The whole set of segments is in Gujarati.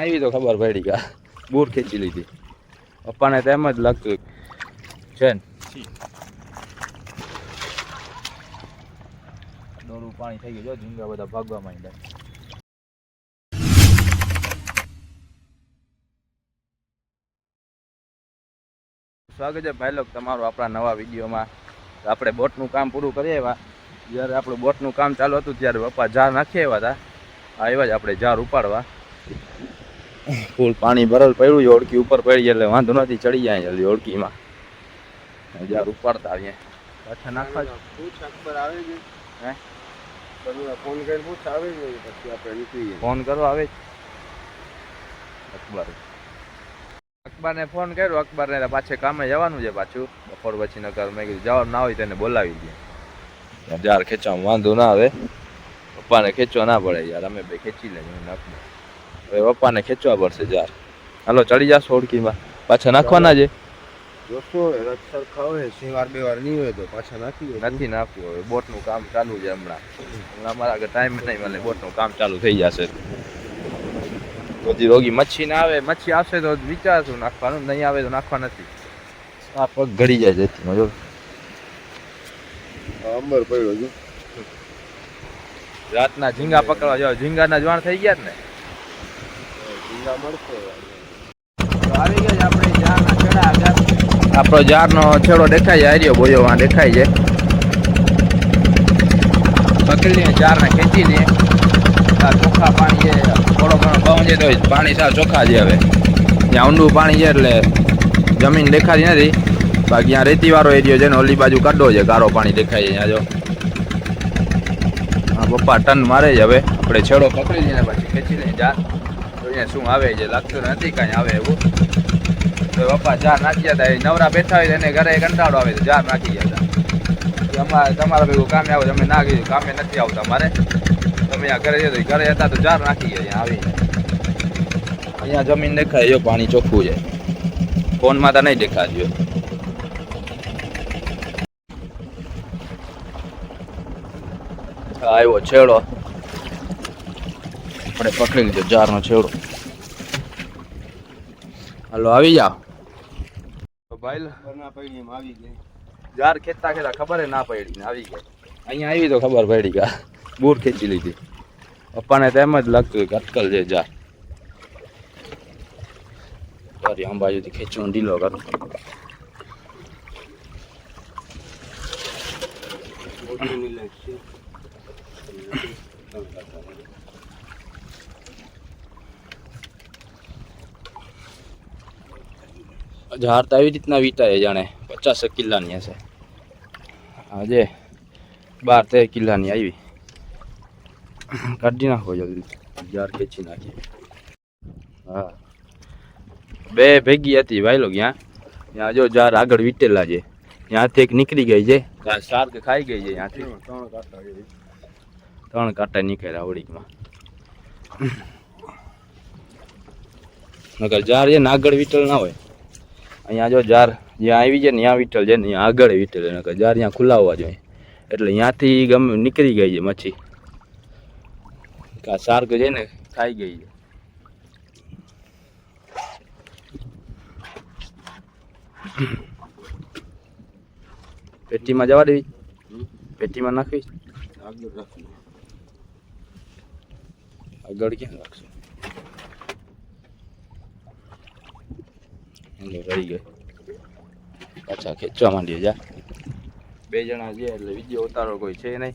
આવી તો ખબર પડી ગયા બૂર ખેંચી લીધી. પપ્પાને તો એમ જ લાગતું છે દોરું પાણી થઈ ગયું. જો ઝીંગા બધા ભાગવા માંડ્યા. સ્વાગત છે ભાઈ લોક, તમારું આપણા નવા વિડીયોમાં. આપણે બોટનું કામ પૂરું કરી આવ્યા. જ્યારે આપણું બોટનું કામ ચાલુ હતું, ત્યારે પપ્પા જાર નાખી આવ્યા હતા. આવ્યા જ આપણે ઝાર ઉપાડવા. ફૂલ પાણી ભરલ પડ્યું છે ઓળકી ઉપર પડી એટલે વાંધો નથી ચડી જાય જલ્દી ઓળકીમાં જાર ઉપાડતા આવીએ. પાછા નાખવા. પૂછ અકબર આવે છે? હે? ફોન કરીને પૂછ આવે છે પછી આપણે નીકળીએ. ફોન કરો આવે અકબર. અકબરને ફોન કર્યો અકબરને પાછે કામે જવાનું છે પાછું. બપોર પછી નગર મેં કીધું જવાનું ના હોય તેને બોલાવી દે. ખેંચવામાં વાંધો ના આવે. પપ્પાને ખેંચવા ના પડે યાર અમે બે ખેંચી લઈએ અકબર હવે પપ્પાને ખેંચવા પડશે જાર હાલો ચડી જાશો ઓળખીમાં પાછા નાખવાના છે? જોશો સરખા હોય સિંવાર બે વાર નહીં હોય તો પાછા નાખી. નથી નાખ્યું હવે બોટનું કામ ચાલુ છે હમણાં. હમણાં અમારા આગળ ટાઈમ નહીં મળે બોટનું કામ ચાલુ થઈ જશે. બધી રોગી મચ્છી ના આવે મચ્છી આવશે તો વિચારશું નાખવાનું નહીં આવે તો નાખવા નથી. આ પગ ઘડી જાય જેથી મજો અંબર પડ્યો છું. રાતના ઝીંગા પકડવા જાવ ઝીંગાના જવાન થઈ ગયા ને? ઝીંગા મળશે. આવી છેડા દેખાય છે રહ્યો બોયો દેખાય છે. પકડી જારને ખેંચી લઈએ ચોખ્ખા પાણી છે થોડો ઘણો પવન છે, તો પાણી સાવ ચોખ્ખા છે હવે. ત્યાં ઊંડું પાણી છે, એટલે જમીન દેખાતી નથી. બાકી ત્યાં રેતી વાળો એરિયો છે ને, ઓલી બાજુ કાઢો છે, ગારો પાણી દેખાય છે ત્યાં જો. પપ્પા ટન મારે છે હવે. આપણે છેડો પકડી લઈએ પછી ખેંચી લઈએ જાર શું આવે છે? લાગતું નથી કાંઈ આવે એવું. તો પપ્પા જાર નાખી જતા એ નવરા બેઠા હોય એને ઘરે કંટાળો આવે તો જાર નાખી જતા એ અમારે તમારા ભેગું કામે આવો અમે ના ગયું, કામે નથી આવતા મારે તમે આ ઘરે જતો ઘરે હતા તો જાર નાખી ગયા અહીંયા આવી અહીંયા જમીન દેખાય, જો પાણી ચોખ્ખું છે. ફોનમાં તો નહીં દેખાતું આવ્યો છેડો. આપણે પકડી લીધો જારનો છેડો હાલો આવી જા ભાઈ ના પડી એમ આવી ગઈ. જાર ખેંચતા ખેતા ખબર ના પડી ને આવી ગઈ. અહીંયા આવી તો ખબર પડી ગયા બૂર ખેંચી લીધી. પપ્પાને તો એમ જ લાગતું કે અટકલ છે જાર. સોરી આમ બાજુથી ખેંચવાનો ઢીલો કરું. Thank લાઈટ ઝાડ તો આવી રીતના વીટાય જાણે. પચાસ કિલ્લાની હશે. આજે બાર તેર કિલ્લાની આવી. કાઢી નાખો જલ્દી. ઝાડ ખેંચી નાખી. હા. બે ભેગી હતી લોકો ત્યાં ત્યાં જો ઝાડ આગળ વીટેલા છે. ત્યાંથી એક નીકળી ગઈ છે. શાર્ક ખાઈ ગઈ છે ત્યાંથી. ત્રણ કાંટા ત્રણ કાંટા નીકળ્યા આવડીકમાં. નકર ઝાડ છે ને આગળ વીટલ ના હોય. અહીંયા જો જાર જ્યાં આવી છે ને ત્યાં વિઠ્ઠલ છે ને ત્યાં આગળ વિઠ્ઠલ એને જાર ત્યાં ખુલ્લા હોવા જોઈએ. એટલે ત્યાંથી ગમે નીકળી ગઈ છે મચ્છી. કા શાર્ક છે ને ખાઈ ગઈ છે. પેટીમાં જવા દેવી? પેટીમાં નાખવી? આગળ રાખવી આગળ ક્યાં રાખશું? એટલે રહી ગયો. પાછા ખેંચવા માંડીએ જા. બે જણા છે એટલે બીજો ઉતારો કોઈ છે નહીં.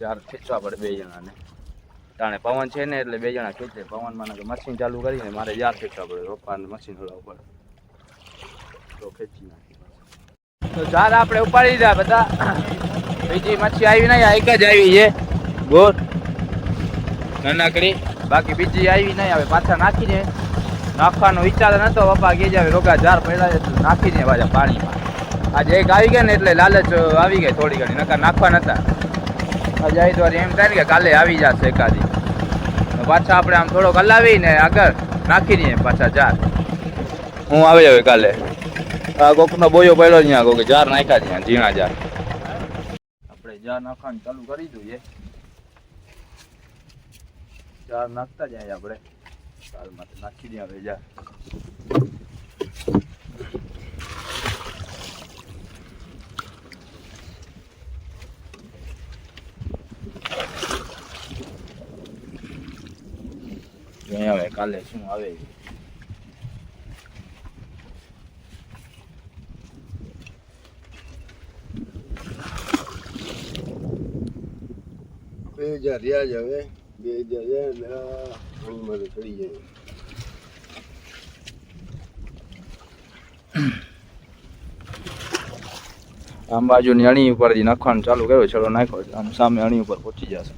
ચાર ખેંચવા પડે બે જણાને. તાણે પવન છે ને એટલે બે જણા ખેંચે. પવનમાં મશીન ચાલુ કરીને મારે યાર ખેંચવા પડે. પપ્પાને મશીન હલાવવું પડે. તો ખેંચી નાખી તો ચાર આપણે ઉપાડી દીધા બધા. બીજી મચ્છી આવી નહીં. એક જ આવી છે. બોર નાનકડી. બાકી બીજી આવી નહીં. હવે પાછા નાખીને નાખવાનો વિચાર નતો, પપ્પા કે જાવે રોગા ઝાર પડ્યા છે નાખી દે પાછા પાણીમાં. આજે એક આવી ગયા ને એટલે લાલચ આવી ગઈ થોડી ઘણી નકા નાખવા નતા. આજે આવી તો એમ થાય ને કે કાલે આવી જશે એકાદી. પાછા આપણે આમ થોડોક હલાવીને આગળ નાખી દઈએ પાછા ઝાર હું આવી હવે કાલે. આ કોકનો બોયો પડ્યો ત્યાં, કોકે ઝાર નાખ્યા ત્યાં, ઝીણા ઝાર આપણે ઝાર નાખવાનું ચાલુ કરી દઈએ. ઝાર નાખતા જાય આપણે. તાલમાં તો નાખી દે હવે જા હવે કાલે શું આવે. બે હજાર રહ્યા જ હવે બે હજાર ફૂલમાં તો ચડી આમ બાજુની અણી ઉપર નાખવાનું ચાલુ કર્યો છેડો નાખ્યો છે. આમ સામે અણી ઉપર પહોંચી જશે.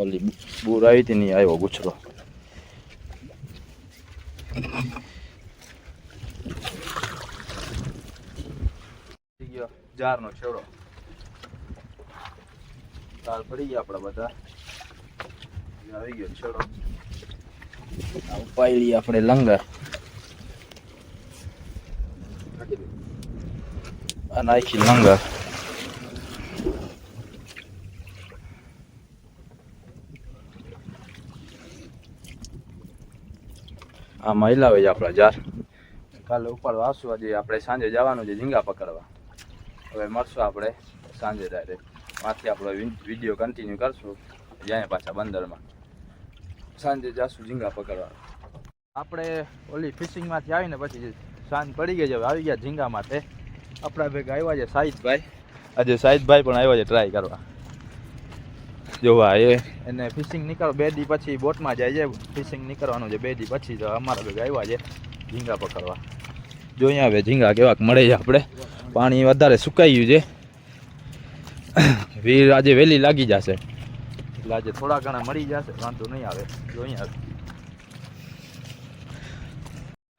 ઓલી બૂર આવી હતી નહીં આવ્યો ગુછરો થઈ ગયો જારનો છેડો તાર પડી ગયા આપણા બધા. આવી ગયો છેડો આ લઈએ આપણે લંગર. નાખી લંગર. આ મહિલા હોય આપણા જાર. કાલે ઉપાડવા આવશું આજે. આપણે સાંજે જવાનું છે ઝીંગા પકડવા. હવે મળશું આપણે સાંજે ડાયરેક્ટ માથી આપણો વીડિયો કન્ટિન્યુ કરશું. જ્યાં પાછા બંદરમાં. સાંજે જાશું ઝીંગા પકડવા. આપણે ઓલી ફિશિંગમાંથી આવીને પછી સાંજ પડી ગઈ છે આવી ગયા ઝીંગા માટે. આપણા ભેગા આવ્યા છે સાહિદભાઈ. આજે સાહિદભાઈ પણ આવ્યા છે ટ્રાય કરવા. જોવા એ એને ફિશિંગ નીકળો, બે દી પછી બોટમાં જાય છે. ફિશિંગ નીકળવાનું છે, બે દી પછી તો અમારા ભેગા આવ્યા છે ઝીંગા પકડવા. જોઈએ હવે ઝીંગા કેવાક મળે છે આપણે. પાણી વધારે સુકાઈ ગયું છે. વીર આજે વહેલી લાગી જશે. એટલે આજે થોડા ઘણા મળી જશે, વાંધો નહીં આવે. જો અહીંયા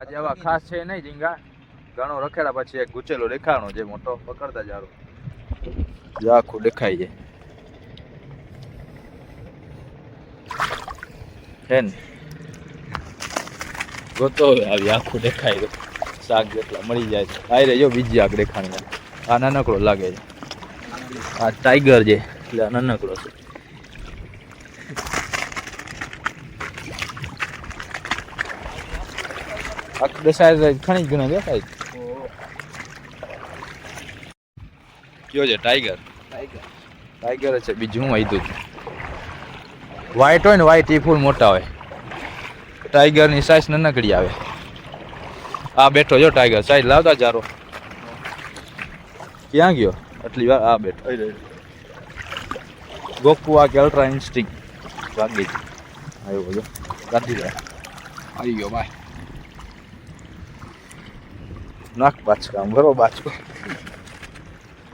આજે આવા ખાસ છે નહીં ઝીંગા. ઘણો રખેડા પછી એક ગુચેલો દેખાણો જે મોટો પકડતા જારો આખું દેખાય છે. ને? ગોતો આવી, આખું દેખાય તો શાક જેટલા મળી જાય છે. આ રહેજો બીજી આગ દેખાણી આ નાનકડો લાગે છે. આ ટાઈગર છે, એટલે આ નાનકડો છે. દેખાય ઘણી ઘણા દેખાય છે. કયો છે ટાઈગર ટાઈગર છે, બીજું હું આવીતું વ્હાઈટ હોય ને વ્હાઈટ એ ફૂલ મોટા હોય. ટાઈગરની સાઈઝ નાનકડી આવે. આ બેઠો જો ટાઈગર સાઈઝ લાવતા જારો. ક્યાં ગયો? આટલી વાર આ બેઠો. ગોકુ આ કે અલ્ટ્રા ઇન્સ્ટિંગ વાગી જ આવ્યો જો ગાંધી જાય આવી ગયો બાય. નાખ બાચકા આમ કરો બાચકો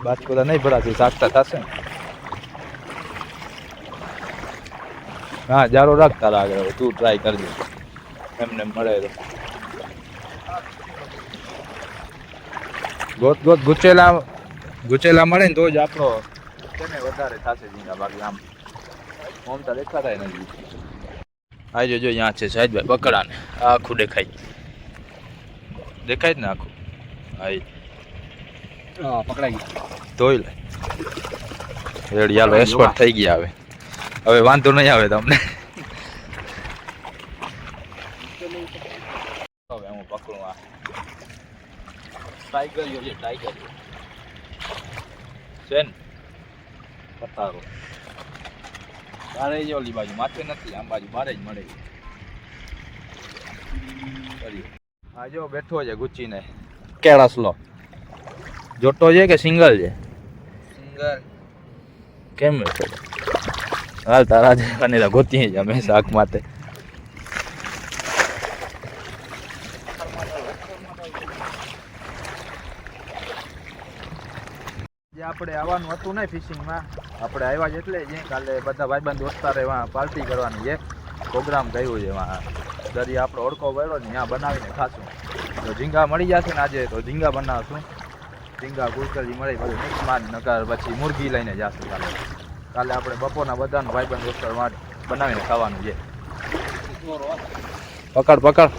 બાચકો તો નહીં ભરાતી સાકતા થશે. ને હા જારો રાખ તારા આગળ હવે તું ટ્રાય કરજે. એમને મળે તો. ગોત ગોત ગુચેલા ગુચેલા મળે ને તો જ આપણો તેને વધારે થશે ઝીંગા બાકી આમ. આમ તો દેખાતા નથી આ જો જો અહીંયા છે સાહેબભાઈ બકડાને. આખું દેખાય. દેખાય જ ને આખું? હા પકડાઈ ગઈ ધોઈ લે. રેડી હાલો એક્સપર્ટ થઈ ગયા હવે. હવે વાંધો નહીં આવે તમને. હવે હું પકડું આ. ટાઈગર છે ટાઈગર છે ને પતારો બારે જ ઓલી બાજુ માથે નથી આમ બાજુ બારે જ મળે હા આ જો બેઠો છે ગુચીને કેળાસલો જોટો છે કે સિંગલ છે? સિંગલ કેમ બેઠો હાલ તારા જે અને ગોતી જ અમે શાક માટે જે આપણે આવવાનું હતું ને ફિશિંગમાં આપણે આવ્યા જ એટલે જે કાલે બધા ભાઈબંધ દોસ્તારે એમાં પાર્ટી કરવાની છે. પ્રોગ્રામ કર્યું છે એમાં. દરિયા આપણો ઓળખો પડ્યો ને, ત્યાં બનાવીને ખાશું. તો ઝીંગા મળી જશે ને આજે, તો ઝીંગા બનાવશું. ઝીંગા ગુરકરી મળી બધું મિક્સ માર નકર પછી મુરગી લઈને જશું કાલે. કાલે આપણે બપોરના બધાનું ભાઈબંધ દોસ્તાર માટે બનાવીને ખાવાનું છે. પકડ પકડ.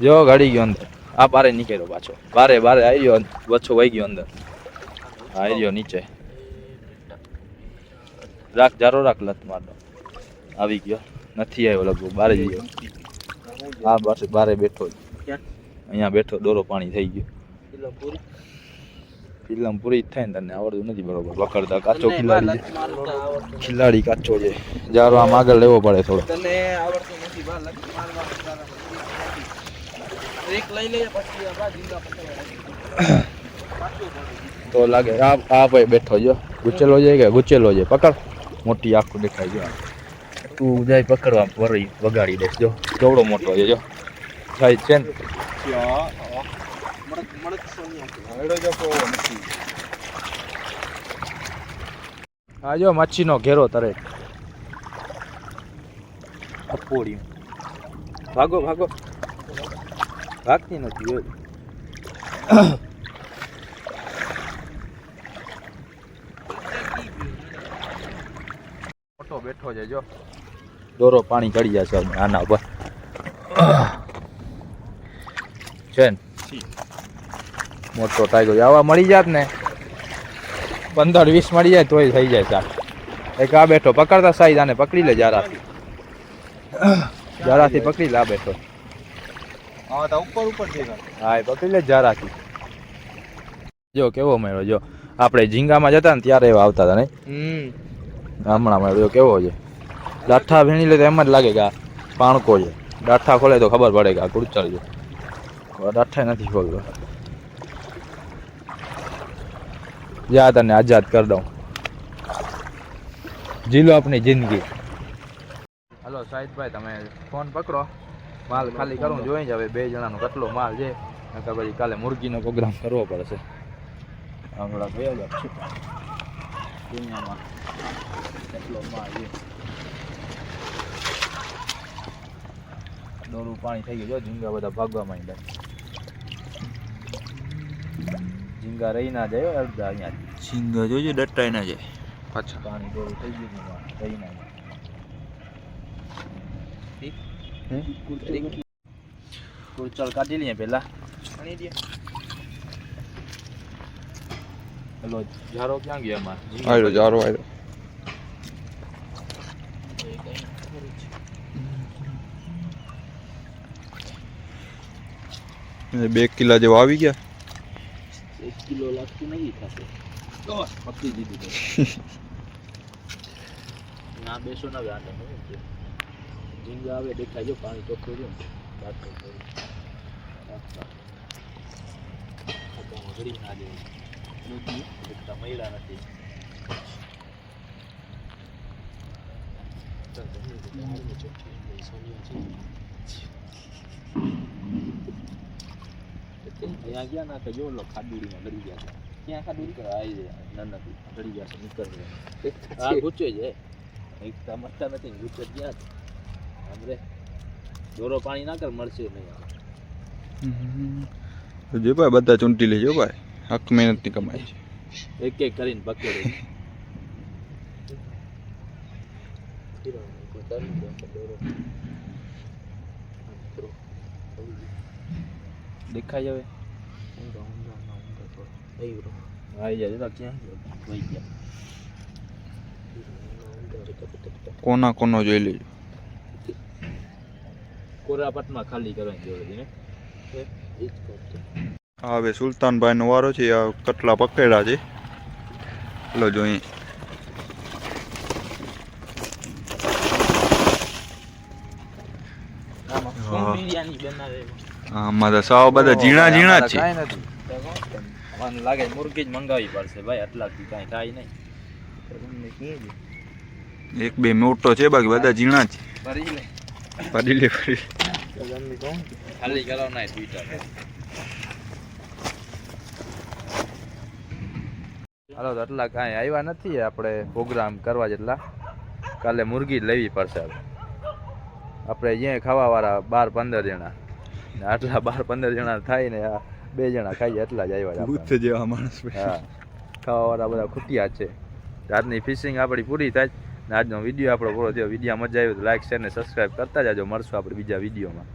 જો, ઘડી ગયો અંદર. આ બારે નીકળ્યો પાછો. બારે બારે આવી ગયો વચ્ચો વહી ગયો અંદર. આવી ગયો નીચે. રાખ જારો રાખ લત મારનો આવી ગયો. નથી આવ્યો લગભગ બારે જઈ ગયો. હા બસ બારે બેઠો અહીંયા બેઠો દોરો પાણી થઈ ગયો. ફિલ્મ પૂરી જ થાય ને તને આવડતું નથી બરોબર. પકડતા કાચો ખિલાડી ખિલાડી કાચો છે. જારો આમ આગળ લેવો પડે થોડો. તને આવડતું નથી બા લગ મારવા એક લઈ લઈએ પછી આ બા જીંગા પકડવા તો લાગે, આ આ ભાઈ બેઠો જો ગુચેલો છે કે ગુચેલો છે? પકડ. મોટી આખું દેખાય જો તું જાય પકડવા, વરી વગાડી દેખ જો. કેવડો મોટો છે, જો. થાય છે ને. આ જો મચ્છીનો ઘેરો તરે. અપોડી ભાગો ભાગો. ભાગતી નથી બેઠો છે જો. દોરો પાણી ચડી જશે આના ઉપર. છે ને? મોટો ટાઈગર. આવા મળી જાત ને? પંદર વીસ મળી જાય તોય થઈ જાય ચાલ એક આ બેઠો પકડતા સાઈઝ આને પકડી લે જારાથી. જારાથી પકડી લે આ બેઠો. ઉપર ઉપર હા એ પકડી લે જારાથી. જો કેવો મળ્યો જો. આપણે ઝીંગામાં જતા ને ત્યારે એવા આવતા હતા હમ. હમણાં મળ્યો. કેવો છે? ડાઠા ભીણી લે તો એમ જ લાગે કે આ પાણકો છે. દાઠા ખોલે તો ખબર પડે કે આ કુડચર છે. ડાઠા નથી ખોલતો. જા તને આઝાદ કરી દઉં. જીલો આપણી જિંદગી. હલો સાહિદભાઈ, તમે ફોન પકડો. માલ ખાલી કરું જોઈ જ હવે બે જણાનો કેટલો માલ છે. નકર પછી કાલે મુરગીનો પ્રોગ્રામ કરવો પડશે. હમણાં બે હજાર દુનિયામાં માલ છે દોરું પાણી થઈ ગયું જો ઝીંગા બધા ભાગવા માંડ્યા ઝીંગા રહી ના જાય અડધા અહીંયા ઝીંગા જોજો ડટાઈ ના જાય પાછા પાણી દોરું થઈ ગયું રહી ના જાય કુરચલ કાઢી લઈએ પેલા પાણી જારો ક્યાં ગયા માં આયો જારો આયરો. બે કિલા જેવા આવી ગયા. એક કિલો લાગતું નહીં થશે. પકડી દીધું તો. ના બેસો ના ગાંડે ઝીંગા આવે દેખાય. જો પાણી ચોખ્ખું રહ્યું ને. ના દેવું. દૂધી એકતા મયડા નથી. ત્યાં ગયા ના કે જો લો ખાડુડીમાં ગળી ગયા છે. ક્યાં ખાડુડી કે આવી જાય ના નથી ગળી ગયા છે. નીકળ હા ગુચ્ચો છે. એક સમજતા નથી ને ગુચ્ચો ક્યાં છે. આમરે દોરો પાણી ના કર મળશે નહીં જે ભાઈ બધા ચૂંટી લેજો ભાઈ. હક મહેનતની કમાઈ છે. એક એક કરીને પકડે દેખાય હવે. કોના કોનો જોઈ લેજો. કોરાપટમાં ખાલી કરવાની જરૂર ને હવે સુલતાનભાઈનો વારો છે આ કટલા પકડ્યા છે. લો જોઈ આમાં તો સાવ બધા ઝીણા ઝીણા છે. મને લાગે મુરગી જ મંગાવી પડશે ભાઈ આટલાથી કાંઈ થાય નહીં. એક બે મોટો છે બાકી બધા ઝીણા છે. ભરી લે. ખાલી ટ્વિટર હાલો તો એટલા કાંઈ આવ્યા નથી આપણે પ્રોગ્રામ કરવા જેટલા. કાલે મુરગી જ લેવી પડશે આપણે અહીંયા ખાવાવાળા બાર પંદર જણા. આટલા બાર પંદર જણા થાય ને આ બે જણા ખાઈએ એટલા જ આવ્યા છે જેવા માણસ હા. ખાવાવાળા બધા ખૂટ્યા જ છે આજની ફિશિંગ આપણી પૂરી થાય ને આજનો વીડિયો આપણો પૂરો થયો. વીડિયો મજા આવ્યો તો લાઈક શેર ને સબસ્ક્રાઈબ કરતા જાજો. મળશું આપણે બીજા વિડીયોમાં